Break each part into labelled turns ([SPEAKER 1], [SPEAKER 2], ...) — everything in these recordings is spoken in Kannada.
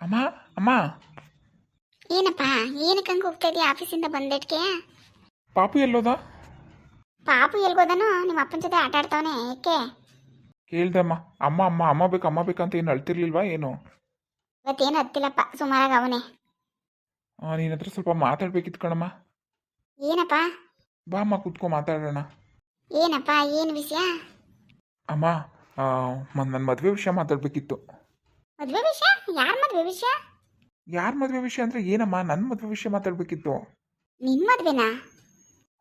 [SPEAKER 1] ಅಮ್ಮ ಅಮ್ಮ.
[SPEAKER 2] ಏನಪ್ಪ ಏನಕ್ಕೆ ಹಂಗೆ ಹೋಗ್ತಾ ಇದೀಯ ಆಫೀಸಿಂದ ಬಂದೆಟ್ಗೆ
[SPEAKER 1] ಪಾಪು ಎಲ್ಲೋದ?
[SPEAKER 2] ಪಾಪು ಎಲ್ಗೋದನು? ನಿಮ್ಮ ಅಪ್ಪನ ಜೊತೆ ಆಟ ಆಡ್ತಾವನೆ ಏಕೆ?
[SPEAKER 1] ಕೇಳ್ದಮ್ಮ ಅಮ್ಮ. ಅಮ್ಮ ಅಮ್ಮ ಬೇಕು ಅಮ್ಮ ಬೇಕಂತ ಏನು ಅಳ್ತಿರ್ಲಿಲ್ವಾ ಏನು?
[SPEAKER 2] ಇವತ್ತೇನು ಹತ್ತಿಲ್ಲಪ್ಪ ಸುಮಾರಾಗ ಅವನೇ.
[SPEAKER 1] ನಿನ್ನ ಹತ್ರ ಸ್ವಲ್ಪ ಮಾತಾಡ್ಬೇಕಿತ್ತು ಕಣಮ್ಮ.
[SPEAKER 2] ಏನಪ್ಪ?
[SPEAKER 1] ಬಾ ಅಮ್ಮ ಕೂತ್ಕೊ ಮಾತಾಡೋಣ.
[SPEAKER 2] ಏನಪ್ಪ ಏನು ವಿಷಯ?
[SPEAKER 1] ಅಮ್ಮ ನನ್ನ ಮದುವೆ ವಿಷಯ ಮಾತಾಡಬೇಕಿತ್ತು.
[SPEAKER 2] ಮದುವೆ ವಿಷಯ? ಯಾರ ಮದುವೆ ವಿಷಯ?
[SPEAKER 1] ಯಾರ ಮದುವೆ ವಿಷಯ ಅಂದ್ರೆ ಏನಮ್ಮ? ನನ್ನ ಮದುವೆ ವಿಷಯ ಮಾತಾಡ್ಬೇಕಿತ್ತು.
[SPEAKER 2] ನಿನ್ ಮದ್ವೆನಾ?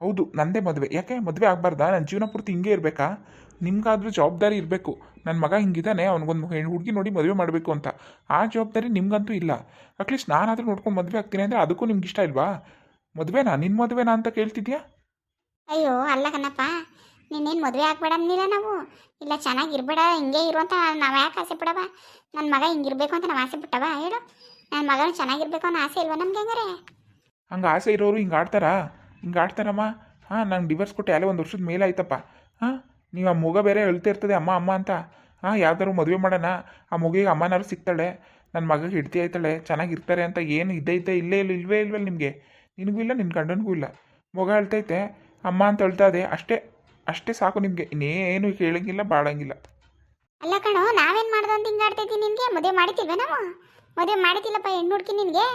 [SPEAKER 1] ಹೌದು ನಂದೇ ಮದುವೆ. ಯಾಕೆ? ಮದುವೆ ಆಗಬಾರ್ದಾ? ನನ್ನ ಜೀವನ ಪೂರ್ತಿ ಹಿಂಗೆ ಇರಬೇಕಾ? ನಿಮ್ಗಾದ್ರೂ ಜವಾಬ್ದಾರಿ ಇರಬೇಕು. ನನ್ನ ಮಗ ಹಿಂಗಿದ್ದಾನೆ ಹೆಣ್ಣು ಹುಡುಗಿ ನೋಡಿ ಮದುವೆ ಮಾಡಬೇಕು ಅಂತ. ಆ ಜವಾಬ್ದಾರಿ ನಿಮ್ಗಂತೂ ಇಲ್ಲ. ಅಟ್ಲೀಸ್ಟ್ ನಾನಾದರೂ ನೋಡ್ಕೊಂಡು ಮದುವೆ ಆಗ್ತೀನಿ ಅಂದರೆ ಅದಕ್ಕೂ ನಿಮ್ಗೆ ಇಷ್ಟ ಇಲ್ವಾ? ಮದುವೆನಾ? ನಿನ್ನ ಮದುವೆನಾ ಅಂತ ಕೇಳ್ತಿದ್ಯಾ?
[SPEAKER 2] ಅಯ್ಯೋ ಅಲ್ಲ ಕಣಪ್ಪ. ನಿನ್ನೇನು ಮದುವೆ ಆಗ್ಬೇಡ ಅಂದಿಲ್ಲ ನಾವು. ಇಲ್ಲ, ಚೆನ್ನಾಗಿರ್ಬೇಡ, ಹಿಂಗೆ ಇರುವಂತ ನಾವು ಯಾಕೆ ಆಸೆ ಪಡವ? ನನ್ನ ಮಗ ಹಿಂಗಿರ್ಬೇಕು ಅಂತ ನಾವು ಆಸೆ ಬಿಟ್ಟವ ಹೇಳು. ನನ್ನ ಮಗನ ಚೆನ್ನಾಗಿರ್ಬೇಕು ಅನ್ನೋ ಆಸೆ ಇಲ್ವಾ ನಮ್ಗೆ ಹೆಂಗಾರೆ?
[SPEAKER 1] ಹಂಗೆ ಆಸೆ ಇರೋರು ಹಿಂಗೆ ಆಡ್ತಾರಾ? ಹಿಂಗೆ ಆಡ್ತಾರಮ್ಮ. ಹಾಂ, ನಂಗೆ ಡಿವರ್ಸ್ ಕೊಟ್ಟು, ಅಲ್ಲೇ ಒಂದು ವರ್ಷದ ಮೇಲೆ ಆಯ್ತಪ್ಪ. ಹಾಂ, ನೀವು ಆ ಮಗ ಬೇರೆ ಇರ್ತದೆ ಅಮ್ಮ ಅಮ್ಮ ಅಂತ. ಹಾಂ, ಯಾವ್ದಾದ್ರು ಮದುವೆ ಮಾಡೋಣ. ಆ ಮಗುವಿಗೆ ಅಮ್ಮನಾರು ಸಿಗ್ತಾಳೆ. ನನ್ನ ಮಗಗೆ ಹಿಡ್ತಿ ಆಯ್ತಾಳೆ, ಚೆನ್ನಾಗಿರ್ತಾರೆ ಅಂತ ಏನು ಇದ್ದೇ ಇಲ್ಲೇ ಇಲ್ಲ, ಇಲ್ವೇ ಇಲ್ವಲ್ಲ ನಿಮಗೆ? ನಿನಗೂ ಇಲ್ಲ ನಿನ್ನ ಗಂಡನಿಗೂ ಇಲ್ಲ. ಮಗ ಹೇಳ್ತೈತೆ ಅಮ್ಮ ಅಂತ ಹೇಳ್ತಾ ಇದೆ. ಅಷ್ಟೇ. ಅಷ್ಟೇ ಸಾಕು ನಿಮಗೆ. ಇನ್ನೇನು ಕೇಳಂಗಿಲ್ಲ ಬಾಳಂಗಿಲ್ಲ.
[SPEAKER 2] ಅಲ್ಲ ಕಣೋ ನಾವೇನು ಮಾಡ್ದು ಅಂತ ಹಿಂಗೆ ನಿಮಗೆ ನಿನಗೆ? ಮದುವೆ ಮಾಡಿತಿಲ್ವ ನಾವು? ಮದುವೆ ಮಾಡಿತಿಲ್ಲಪ್ಪ ಹೆಣ್ಣು ಹುಡುಕಿ ನಿನಗೆ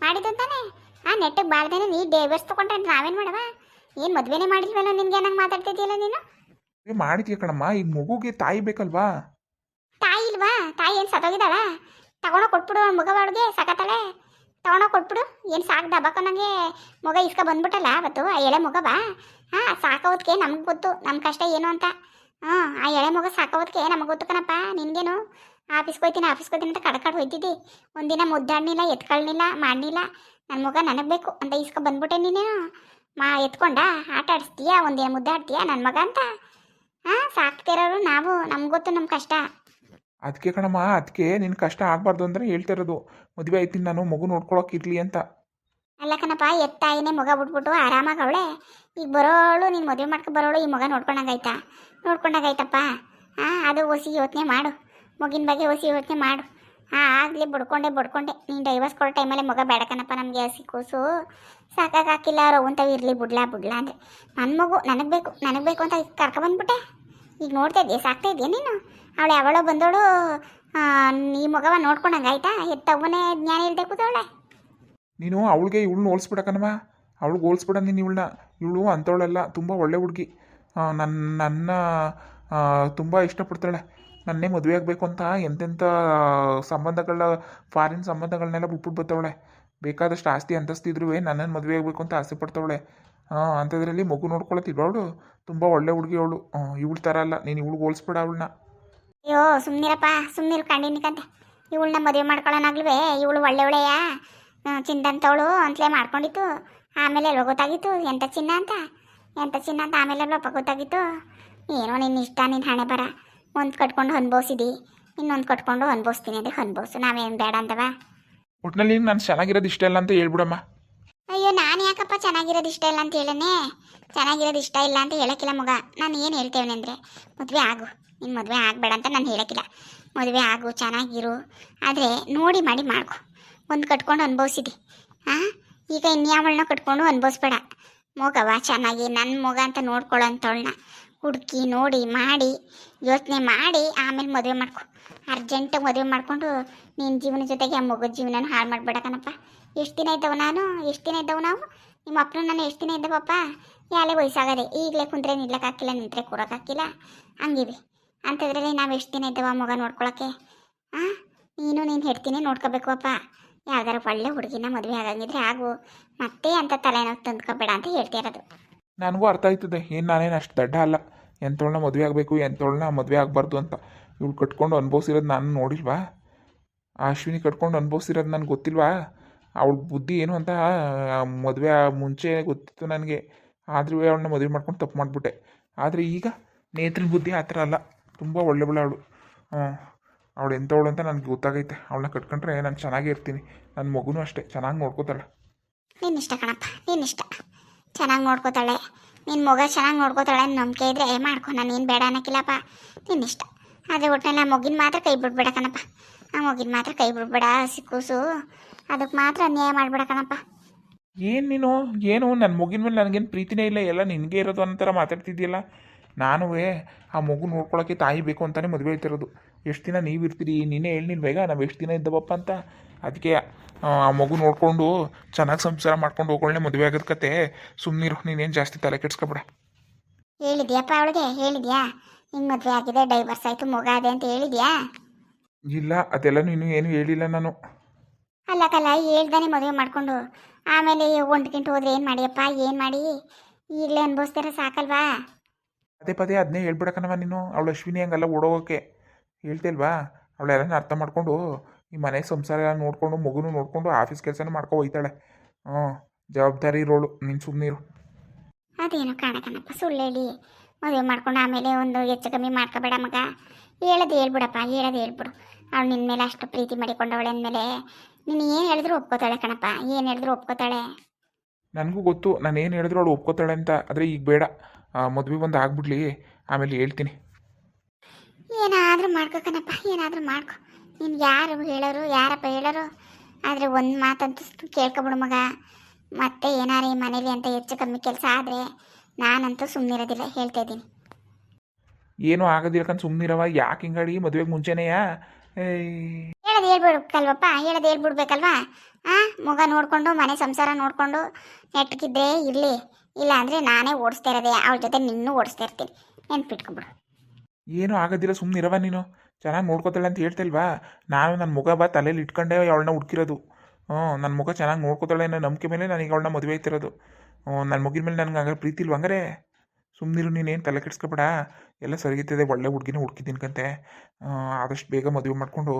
[SPEAKER 2] ಮಾಡಿದಂತಾನೆ ಆ ನೆಟ್ಟಗೆ ಬಾಳ್ದೇನೆ ನೀ ಡೈವರ್ಸ್ ತೊಗೊಂಡ್ರೆ ನಾವೇನು ಮಾಡವ? ಏನು ಮದುವೆನೇ ಮಾಡಿಲ್ವಲ್ಲ ನಿನಗೆ? ನಂಗೆ ಮಾತಾಡ್ತಿದ್ಯಲ್ಲ ನೀನು?
[SPEAKER 1] ಮದುವೆ ಮಾಡಿದ್ಯ ಕಣಮ್ಮ ಈ ಮಗುಗೆ ತಾಯಿ ಬೇಕಲ್ವಾ?
[SPEAKER 2] ತಾಯಿ ಇಲ್ವಾ? ತಾಯಿ ಏನು ಸತ್ತೋಗಿದ್ದಾಳ? ತಗೊಂಡೋಗಿ ಕೊಟ್ಬಿಡು ಮಗವಾಡಿಗೆ ಮಗ ಅವಳಿಗೆ ಸಕತ್ತಳೆ ತಗೊಂಡೋ ಕೊಟ್ಬಿಡು. ಏನು ಸಾಕು ದಬಾಕೋ ನನಗೆ ಮಗ ಇಸ್ಕ ಬಂದ್ಬಿಟ್ಟಲ್ಲ ಅವತ್ತು. ಆ ಎಳೆ ಮಗ ಬಾ. ಹಾಂ ಸಾಕೋದಕ್ಕೆ ನಮ್ಗೆ ಗೊತ್ತು. ನಮ್ಮ ಕಷ್ಟ ಏನು ಅಂತ. ಹ್ಞೂ, ಆ ಎಳೆ ಮಗ ಸಾಕೋದಕ್ಕೆ ನಮಗೆ ಗೊತ್ತು ಕಣಪ್ಪ. ನಿನಗೇನು? ಆಫೀಸ್ಗೆ ಹೋಯ್ತೀನಿ ಆಫೀಸ್ಗೆ ಹೋಯ್ತೀನಿ ಅಂತ ಕಡ್ಕಡ್ ಹೋಯ್ತಿದ್ದಿ. ಒಂದಿನ ಮುದ್ದಾಡ್ನಿಲ್ಲ ಎತ್ಕೊಳ್ಳಿಲ್ಲ ಮಾಡಲಿಲ್ಲ ನನ್ನ ಮಗ ನನಗೆ ಬೇಕು ಅಂತ ಇಸ್ಕ ಬಂದ್ಬಿಟ್ಟೆ ನೀನೇನು ಮಾ, ಎತ್ಕೊಂಡ, ಆಟ ಆಡಿಸ್ತೀಯಾ? ಒಂದಿನ ಮುದ್ದಾಡ್ತೀಯಾ ನನ್ನ ಮಗ ಅಂತ? ಹಾಂ, ಸಾಕ್ತಿರೋರು ನಾವು. ನಮ್ಗೆ ಗೊತ್ತು ನಮ್ಮ ಕಷ್ಟ.
[SPEAKER 1] ಅದಕ್ಕೆ ಕಣಮ್ಮ ಅದಕ್ಕೆ ನಿನ್ನ ಕಷ್ಟ ಆಗಬಾರ್ದು ಅಂದ್ರೆ ಹೇಳ್ತಿರೋದು. ಮದುವೆ ಆಯ್ತೀನಿ ನಾನು, ಮಗು ನೋಡ್ಕೊಳಕ್ ಇರ್ಲಿ ಅಂತ.
[SPEAKER 2] ಅಲ್ಲ ಕಣಪ್ಪ, ಎತ್ತಾಯಿನೇ ಮಗ ಬಿಟ್ಬಿಟ್ಟು ಆರಾಮಾಗಿ ಅವಳೆ. ಈಗ ಬರೋಳು, ನೀನು ಮದುವೆ ಮಾಡ್ಕೊ ಬರೋಳು, ಈ ಮಗ ನೋಡ್ಕೊಂಡಾಗಾಯ್ತಾ? ನೋಡ್ಕೊಂಡಾಗೈತಪ್ಪ ಹಾಂ ಅದು ಹೊಸಿ ಯೋಚನೆ ಮಾಡು. ಮಗಿನ ಬಗ್ಗೆ ಹೊಸಿ ಯೋಚನೆ ಮಾಡು. ಹಾಂ ಆಗಲಿ, ಬಡ್ಕೊಂಡೆ ಬಡ್ಕೊಂಡೆ. ನೀನು ಡೈವರ್ಸ್ ಕೊಡೋ ಟೈಮಲ್ಲಿ ಮಗ ಬೇಡ ಕಣಪ್ಪ ನಮಗೆ, ಹಸಿ ಕೂಸು. ಸಾಕಾಗಿಲ್ಲ ರವಂತವು ಇರಲಿ, ಬಿಡ್ಲಾ ಬಿಡ್ಲಾ ಅಂದರೆ ನನ್ನ ಮಗು, ನನಗೆ ಬೇಕು ನನಗೆ ಬೇಕು ಅಂತ ಕರ್ಕೊಬಂದ್ಬಿಟ್ಟೆ ಈಗ ನೋಡ್ತಾ ಇದೆಯಾ? ಸಾಕ್ತಾ ಇದೆಯಾ ನೀನು? ಅವಳು ಯಾವಳೋ ಬಂದವಳು ಈ ಮಗವ ನೋಡ್ಕೊಂಡಂಗಾಯ್ತಾ ಎತ್ತವನೇ ಜ್ಞಾನ ಇಲ್ಲದೆ ಕೂತವಳೆ.
[SPEAKER 1] ನೀನು ಅವಳಿಗೆ ಇವಳನ್ನ ಹೋಲಿಸ್ಬಿಡಕನಮ್ಮ ಅವಳಿಗೆ ಹೋಲಿಸ್ಬಿಡ ನೀನು ಇವಳನ್ನ. ಇವಳು ಅಂಥವಳೆಲ್ಲ, ತುಂಬ ಒಳ್ಳೆ ಹುಡುಗಿ. ನನ್ನ ನನ್ನ ತುಂಬ ಇಷ್ಟಪಡ್ತಾಳೆ. ನನ್ನೇ ಮದುವೆ ಆಗಬೇಕು ಅಂತ ಎಂತೆಂಥ ಸಂಬಂಧಗಳ ಫಾರಿನ್ ಸಂಬಂಧಗಳನ್ನೆಲ್ಲ ಬಿಟ್ಬಿಟ್ಟು ಬರ್ತಾವಳೆ ಬೇಕಾದಷ್ಟು ಆಸ್ತಿ ಅಂತಸ್ತಿದ್ರು ನನ್ನನ್ನು ಮದುವೆ ಆಗಬೇಕು ಅಂತ ಆಸೆ ಪಡ್ತಾವಳೆ. ಹಾಂ ಅಂಥದ್ರಲ್ಲಿ ಮಗು ನೋಡ್ಕೊಳತ್ತಿಲ್ಲ ಅವಳು ತುಂಬ ಒಳ್ಳೆ ಹುಡುಗಿ ಅವಳು. ಇವಳ ಥರ ಅಲ್ಲ. ನೀನು ಇವಳಿಗೆ ಹೋಲಿಸ್ಬೇಡ ಅವಳನ್ನ.
[SPEAKER 2] ಅಯ್ಯೋ ಸುಮ್ಮನಿರಪ್ಪ ಸುಮ್ಮನಿರು ಕಂಡಿನಿಕಂತೆ ಇವಳನ್ನ ಮದುವೆ ಮಾಡ್ಕೊಳ್ಳೋನಾಗ್ಲವೇ ಇವಳು ಅಂತ ಚಿಂದಂತವಳು ಅಂತಲೇ ಮಾಡ್ಕೊಂಡಿತ್ತು. ಆಮೇಲೆ ಎಲ್ಲ ಗೊತ್ತಾಗಿತ್ತು. ಎಂಥ ಚಿನ್ನ ಅಂತ? ಎಂಥ ಚಿನ್ನ ಅಂತ ಆಮೇಲೆ ಅಲ್ವಪ್ಪ ಗೊತ್ತಾಗಿತ್ತು. ಏನೋ ನಿನ್ನ ಇಷ್ಟ ನಿನ್ನ ಹಣೆ ಬರ. ಒಂದು ಕಟ್ಕೊಂಡು ಅನ್ಭವಿಸಿದಿ ಇನ್ನೊಂದು ಕಟ್ಕೊಂಡು ಅನ್ಭವಿಸ್ತೀನಿ ಅದಕ್ಕೆ ಅನ್ಭವಿಸು ನಾವೇನು ಬೇಡ ಅಂತವಾ.
[SPEAKER 1] ಒಟ್ಟಿನಲ್ಲಿ ನಾನು ಚೆನ್ನಾಗಿರೋದು ಇಷ್ಟ ಇಲ್ಲ ಅಂತ ಹೇಳ್ಬಿಡಮ್ಮ.
[SPEAKER 2] ಯಾಕಪ್ಪ ಚೆನ್ನಾಗಿರೋದು ಇಷ್ಟ ಇಲ್ಲ ಅಂತ ಹೇಳನೆ. ಚೆನ್ನಾಗಿರೋದು ಇಷ್ಟ ಇಲ್ಲ ಅಂತ ಹೇಳಕ್ಕಿಲ್ಲ ಮಗ. ನಾನು ಏನು ಹೇಳ್ತೇವೆ ಅಂದರೆ, ಮದುವೆ ಆಗು. ನಿನ್ನ ಮದುವೆ ಆಗಬೇಡ ಅಂತ ನಾನು ಹೇಳಕ್ಕಿಲ್ಲ. ಮದುವೆ ಆಗು, ಚೆನ್ನಾಗಿರು. ಆದರೆ ನೋಡಿ ಮಾಡಿ ಮಾಡ್ಕೊ. ಒಂದು ಕಟ್ಕೊಂಡು ಅನುಭವಿಸಿದಿ. ಹಾಂ ಈಗ ಇನ್ಯಾವಳನ್ನ ಕಟ್ಕೊಂಡು ಅನುಭವಿಸ್ಬೇಡ. ಮಗವ ಚೆನ್ನಾಗಿ ನನ್ನ ಮಗ ಅಂತ ನೋಡ್ಕೊಳ್ಳೋ ಅಂತವಳನ್ನ ಹುಡುಕಿ ನೋಡಿ ಮಾಡಿ, ಯೋಚನೆ ಮಾಡಿ ಆಮೇಲೆ ಮದುವೆ ಮಾಡ್ಕೊ. ಅರ್ಜೆಂಟಾಗಿ ಮದುವೆ ಮಾಡಿಕೊಂಡು ನಿನ್ನ ಜೀವನ ಜೊತೆಗೆ ಆ ಮಗದ ಜೀವನನ ಹಾಳು ಮಾಡಬೇಡ ಕಣಪ್ಪ. ಎಷ್ಟು ದಿನ ಇದ್ದವು ನಾನು? ಎಷ್ಟು ದಿನ ಇದ್ದವು ನಾವು? ನಿಮ್ಮ ಅಪ್ಪನ ನಾನು ಎಷ್ಟು ದಿನ ಇದ್ದವಪ್ಪ ಯಾಲೇ ವಯಸ್ಸಾಗದೆ ಈಗಲೇ ಕುಂತ್ರೆ ನಿಲ್ಲಕ್ಕಾಗಿಲ್ಲ ನಿಂತ್ರೆ ಕೂರೋಕ್ಕಾಗಿಲ್ಲ ಹಂಗಿವೆ. ಅಂಥದ್ರಲ್ಲಿ ನಾವು ಎಷ್ಟು ದಿನ ಇದ್ದವ ಮಗ ನೋಡ್ಕೊಳಕ್ಕೆ? ಹಾಂ ನೀನು ನೀನು ಹೆಡ್ತೀನಿ ನೋಡ್ಕೋಬೇಕು ಅಪ್ಪ ಯಾವ್ದಾರ ಒಳ್ಳೆ ಹುಡುಗಿನ ಮದುವೆ ಆಗಂಗಿದ್ರೆ ಆಗು. ಮತ್ತೆ ಅಂತ ತಲೆನೋವು ತಂದ್ಕೋಬೇಡ ಅಂತ ಹೇಳ್ತಿರೋದು
[SPEAKER 1] ನನಗೂ ಅರ್ಥ ಆಯ್ತದೆ. ಏನು ನಾನೇನು ಅಷ್ಟು ದಡ್ಡ ಅಲ್ಲ. ಎಂಥವಳನ್ನ ಮದುವೆ ಆಗಬೇಕು ಎಂಥವಳನ್ನ ಮದುವೆ ಆಗಬಾರ್ದು ಅಂತ. ಇವಳು ಕಟ್ಕೊಂಡು ಅನುಭವಿಸಿರೋದು ನಾನು ನೋಡಿಲ್ವಾ? ಅಶ್ವಿನಿ ಕಟ್ಕೊಂಡು ಅನುಭವಿಸಿರೋದು ನನಗೆ ಗೊತ್ತಿಲ್ವಾ? ಅವಳ ಬುದ್ಧಿ ಏನು ಅಂತ ಮದುವೆ ಮುಂಚೆ ಗೊತ್ತಿತ್ತು ನನಗೆ. ಆದರೂ ಅವಳನ್ನ ಮದುವೆ ಮಾಡ್ಕೊಂಡು ತಪ್ಪು ಮಾಡಿಬಿಟ್ಟೆ. ಆದರೆ ಈಗ ನೇತ್ರ ಬುದ್ಧಿ ಆ ಥರ ಅಲ್ಲ. ತುಂಬ ಒಳ್ಳೆ ಅವಳು. ಅವಳು ಎಂಥವಳು ಅಂತ ನನಗೆ ಗೊತ್ತಾಗೈತೆ. ಅವಳನ್ನ ಕಟ್ಕೊಂಡ್ರೆ ನಾನು ಚೆನ್ನಾಗೇ ಇರ್ತೀನಿ. ನನ್ನ ಮಗುನೂ ಅಷ್ಟೇ. ಚೆನ್ನಾಗಿ ನೋಡ್ಕೋತಾಳೆ.
[SPEAKER 2] ಇಷ್ಟ ಕಣಪ್ಪ. ಇಷ್ಟ. ಚೆನ್ನಾಗಿ ನೋಡ್ಕೋತಾಳೆ. ನಿನ್ನ ಮಗ ಚೆನ್ನಾಗಿ ನೋಡ್ಕೋತಾಳೆ ನಂಬಿಕೆ ಇದ್ರೆ ಮಾಡ್ಕೊ. ನಾನು ಏನು ಬೇಡ ಅನ್ನಕ್ಕಿಲ್ಲಪ್ಪ. ನಿನ್ನಿಷ್ಟ ಆದರೆ ಒಟ್ಟಿನಲ್ಲಿ ಆ ಮಗಿನ ಮಾತ್ರ ಕೈ ಬಿಡ್ಬೇಡ ಕಣಪ್ಪ. ಆ ಮಗಿನ ಮಾತ್ರ ಕೈ ಬಿಡ್ಬೇಡ. ಸಿಕ್ಕೂಸು ಕೂಸು. ಅದಕ್ಕೆ ಮಾತ್ರ ಅನ್ಯಾಯ ಮಾಡ್ಬೇಡ ಕಣಪ್ಪ
[SPEAKER 1] ಏನು ನೀನು? ಏನು? ನನ್ನ ಮಗಿನ ಮೇಲೆ ನನಗೇನು ಪ್ರೀತಿನೇ ಇಲ್ಲ ಎಲ್ಲ ನಿನಗೆ ಇರೋದು ಅನ್ನೋ ಮಾತಾಡ್ತಿದ್ದೀಯಲ್ಲ? ನಾನು ಆ ಮಗು ನೋಡ್ಕೊಳಕ್ಕೆ ತಾಯಿ ಬೇಕು ಅಂತಲೇ ಮದುವೆ ಆಯ್ತಿರೋದು ಎಷ್ಟು ದಿನ ನೀವು ಇರ್ತೀರಿ? ನೀನೇ ಹೇಳಿನ ಬೇಗ ನಾವು ಎಷ್ಟು ದಿನ ಇದ್ದವಪ್ಪ ಅಂತ. ಅದಕ್ಕೆ ಆ ಮಗು ನೋಡಿಕೊಂಡು ಚೆನ್ನಾಗಿ ಸಂಸಾರ ಮಾಡ್ಕೊಂಡು ಹೋಗೋಳ್ನೆ ಮದುವೆ ಆಗೋದ್ ಕತೆ. ಸುಮ್ಮನಿರು ನೀನೇನು ಜಾಸ್ತಿ ತಲೆ ಕೆಡ್ಸ್ಕೊಬೇಡ.
[SPEAKER 2] ಹೇಳಿದ್ಯಾಪ್ಪ ಅವಳಿಗೆ? ಹೇಳಿದ್ಯಾ? ಹಿಂಗೆ ಮದುವೆ ಆಗಿದೆ ಡೈವರ್ಸ್ ಆಯಿತು ಮಗ ಅದೇ ಅಂತ ಹೇಳಿದ್ಯಾ?
[SPEAKER 1] ಇಲ್ಲ ಅದೆಲ್ಲ ನೀನು ಏನು ಹೇಳಿಲ್ಲ ನಾನು.
[SPEAKER 2] ಅಲ್ಲ ಕಲ್ಲ ಹೇಳ್ದಾನೆ ಮದುವೆ ಮಾಡ್ಕೊಂಡು. ಆಮೇಲೆ ಒಂಟ್ಕಿಂಟು ಹೋದ್ರೆ ಏನು ಮಾಡಿಯಪ್ಪ ಏನು ಮಾಡಿ? ಈಗಲೇ ಅನುಭವಿಸ್ತಾರ ಸಾಕಲ್ವಾ?
[SPEAKER 1] ಪದೇ ಪದೇ ಅದನ್ನೇ ಹೇಳ್ಬಿಡಕನವ ನೀನು ಅವಳು ಅಶ್ವಿನಿ ಹಂಗಲ್ಲ ಓಡೋಗೋಕೆ. ಹೇಳ್ತಿಲ್ವಾ? ಅವಳೆಲ್ಲ ಅರ್ಥ ಮಾಡ್ಕೊಂಡು ಈ ಮನೆ ಸಂಸಾರ ಎಲ್ಲ ನೋಡಿಕೊಂಡು ಮಗುನು ನೋಡಿಕೊಂಡು ಆಫೀಸ್ ಕೆಲಸನ ಮಾಡ್ಕೊ ಹೋಯ್ತಾಳೆ. ಹ್ಞೂ ಜವಾಬ್ದಾರಿ ಇರೋಳು ನೀನು ಸುಮ್ಮನಿರು
[SPEAKER 2] ಅದೇನು ಕಾಣಕನಪ್ಪ ಸುಳ್ಳು ಹೇಳಿ. ಮದುವೆ ಮಾಡ್ಕೊಂಡು ಆಮೇಲೆ ಒಂದು ಹೆಚ್ಚು ಕಮ್ಮಿ ಮಾಡ್ಕೋಬೇಡ ಮಗ. ಹೇಳೋದು ಹೇಳ್ಬಿಡಪ್ಪ ಹೇಳೋದು ಹೇಳ್ಬಿಡು. ಅವಳು ನಿನ್ನ ಮೇಲೆ ಅಷ್ಟು ಪ್ರೀತಿ ಮಾಡಿಕೊಂಡವಳೆ ಅಂದಮೇಲೆ ನೀನು ಏನು ಹೇಳಿದ್ರು ಒಪ್ಕೋತಾಳೆ ಕಣಪ್ಪ ಏನು ಹೇಳಿದ್ರು ಒಪ್ಕೋತಾಳೆ?
[SPEAKER 1] ನನಗೂ ಗೊತ್ತು ನಾನು ಏನು ಹೇಳಿದ್ರು ಅವಳು ಒಪ್ಕೋತಾಳೆ ಅಂತ ಆದರೆ ಈಗ ಬೇಡ. ಮದುವೆ ಬಂದು ಆಗ್ಬಿಡ್ಲಿ. ಆಮೇಲೆ ಹೇಳ್ತೀನಿ.
[SPEAKER 2] ಏನಾದರೂ ಮಾಡ್ಕೋ ಕಣಪ್ಪ ಏನಾದರೂ ಮಾಡ್ಕೊ. ನೀನು ಯಾರು ಹೇಳೋರು ಯಾರಪ್ಪ ಹೇಳೋರು ಆದರೆ ಒಂದು ಮಾತಂತೂ ಕೇಳ್ಕೊಬಿಡು ಮಗ. ಮತ್ತೆ ಏನಾರು ಈ ಮನೇಲಿ ಅಂತ ಹೆಚ್ಚು ಕಮ್ಮಿ ಕೆಲಸ ಆದರೆ ನಾನಂತೂ ಸುಮ್ಮನಿರೋದಿಲ್ಲ ಹೇಳ್ತಾ ಇದ್ದೀನಿ.
[SPEAKER 1] ಏನೂ ಆಗೋದಿಲ್ಲಕಂತ ಸುಮ್ಮನಿರವ ಯಾಕೆ ಹಿಂಗಾಡಿ ಮದುವೆಗೆ ಮುಂಚೆನೆಯಾ?
[SPEAKER 2] ಹೇಳ್ಬಿಡ್ಬೇಕಲ್ವಪ್ಪ ಹೇಳೋದು ಹೇಳ್ಬಿಡ್ಬೇಕಲ್ವಾ? ಆ ಮಗ ನೋಡಿಕೊಂಡು, ಮನೆ ಸಂಸಾರ ನೋಡಿಕೊಂಡು ನೆಟ್ಗಿದ್ದೆ ಇರಲಿ. ಇಲ್ಲ ಅಂದರೆ ನಾನೇ ಓಡಿಸ್ತಾ ಇರೋದೆ, ಅವಳ ಜೊತೆ ನಿನ್ನೂ ಓಡಿಸ್ತಾ ಇರ್ತೀನಿ. ನೆನ್ಪಿಟ್ಕೊಬಿಡು
[SPEAKER 1] ಏನೂ ಆಗೋದಿಲ್ಲ ಸುಮ್ಮನಿರವ ನೀನು. ಚೆನ್ನಾಗಿ ನೋಡ್ಕೋತಾಳೆ ಅಂತ ಹೇಳ್ತಿಲ್ವಾ? ನಾನು ನನ್ನ ಮುಖ ಬಾ ತಲೆಯಲ್ಲಿ ಇಟ್ಕೊಂಡೆ ಅವಳನ್ನ ಹುಡ್ಕಿರೋದು. ಹ್ಞೂ ನನ್ನ ಮುಖ ಚೆನ್ನಾಗಿ ನೋಡ್ಕೋತಾಳೆ ಅನ್ನೋ ನಂಬಿಕೆ ಮೇಲೆ ನನಗೆ ಅವಳನ್ನ ಮದುವೆ ಆಯ್ತಿರೋದು ಹ್ಞೂ ನನ್ನ ಮುಗಿನ ಮೇಲೆ ನನಗೆ ಹಂಗಾರೆ ಪ್ರೀತಿ ಇಲ್ವ ಹಂಗಾರೆ? ಸುಮ್ಮನಿರು ನೀನೇನು ತಲೆ ಕೆಡಿಸ್ಕೊಬೇಡ. ಎಲ್ಲ ಸರಿಗಿತ್ತದೆ ಒಳ್ಳೆ ಹುಡುಗಿನ ಹುಡುಕಿದ್ದೀನಿ ಕಂತೆ. ಆದಷ್ಟು ಬೇಗ ಮದುವೆ ಮಾಡಿಕೊಂಡು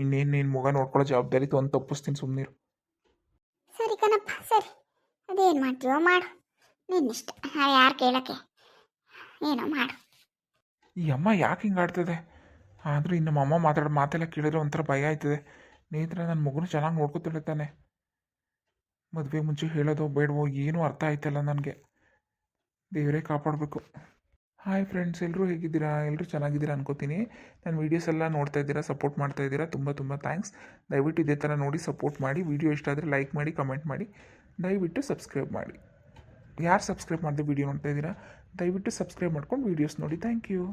[SPEAKER 1] ಇನ್ನೇನು ನಿನ್ನ ಮಗ ನೋಡ್ಕೊಳ್ಳೋ ಜವಾಬ್ದಾರಿ ಒಂದು ತಪ್ಪಿಸ್ತೀನಿ ಸುಮ್ಮನಿರು
[SPEAKER 2] ಸರಿ ಕಣಪ್ಪ ಸರಿ. ಅದೇನು ಮಾಡ್ತೀವೋ ಮಾಡು. ನಿನ್ನಿಷ್ಟ ಯಾರು ಕೇಳಕ್ಕೆ? ಏನೋ ಮಾಡು.
[SPEAKER 1] ಈ ಅಮ್ಮ ಯಾಕೆ ಹಿಂಗೆ ಆಡ್ತದೆ? ಆದರೂ ಇನ್ನು ನಮ್ಮ ಅಮ್ಮ ಮಾತಾಡೋ ಮಾತೆಲ್ಲ ಕೇಳಿದ್ರೆ ಒಂಥರ ಭಯ ಆಯ್ತದೆ. ನೇತ್ರ ನನ್ನ ಮಗುನ ಚೆನ್ನಾಗಿ ನೋಡ್ಕೊತಿರ್ತಾನೆ ತಾನೆ. ಮದುವೆ ಮುಂಚೆ ಹೇಳೋದು ಬೇಡವೋ ಏನೂ ಅರ್ಥ ಆಯ್ತಲ್ಲ ನನಗೆ. ದೇವರೇ ಕಾಪಾಡಬೇಕು. ಹಾಯ್ ಫ್ರೆಂಡ್ಸ್ ಎಲ್ಲರೂ ಹೇಗಿದ್ದೀರಾ? ಎಲ್ಲರೂ ಚೆನ್ನಾಗಿದ್ದೀರಾ ಅನ್ಕೋತೀನಿ. ನಾನು ವೀಡಿಯೋಸ್ ಎಲ್ಲ ನೋಡ್ತಾ ಇದ್ದೀರಾ ಸಪೋರ್ಟ್ ಮಾಡ್ತಾ ಇದ್ದೀರಾ, ತುಂಬ ತುಂಬ ಥ್ಯಾಂಕ್ಸ್ ದಯವಿಟ್ಟು ಇದೇ ಥರ ನೋಡಿ ಸಪೋರ್ಟ್ ಮಾಡಿ ವೀಡಿಯೋ ಇಷ್ಟ ಆದರೆ ಲೈಕ್ ಮಾಡಿ ಕಮೆಂಟ್ ಮಾಡಿ. ದಯವಿಟ್ಟು ಸಬ್ಸ್ಕ್ರೈಬ್ ಮಾಡಿ. ಯಾರು ಸಬ್ಸ್ಕ್ರೈಬ್ ಮಾಡಿದೆ ವೀಡಿಯೋ ನೋಡ್ತಾ ಇದ್ದೀರಾ? ದಯವಿಟ್ಟು ಸಬ್ಸ್ಕ್ರೈಬ್ ಮಾಡ್ಕೊಂಡು ವೀಡಿಯೋಸ್ ನೋಡಿ. Thank you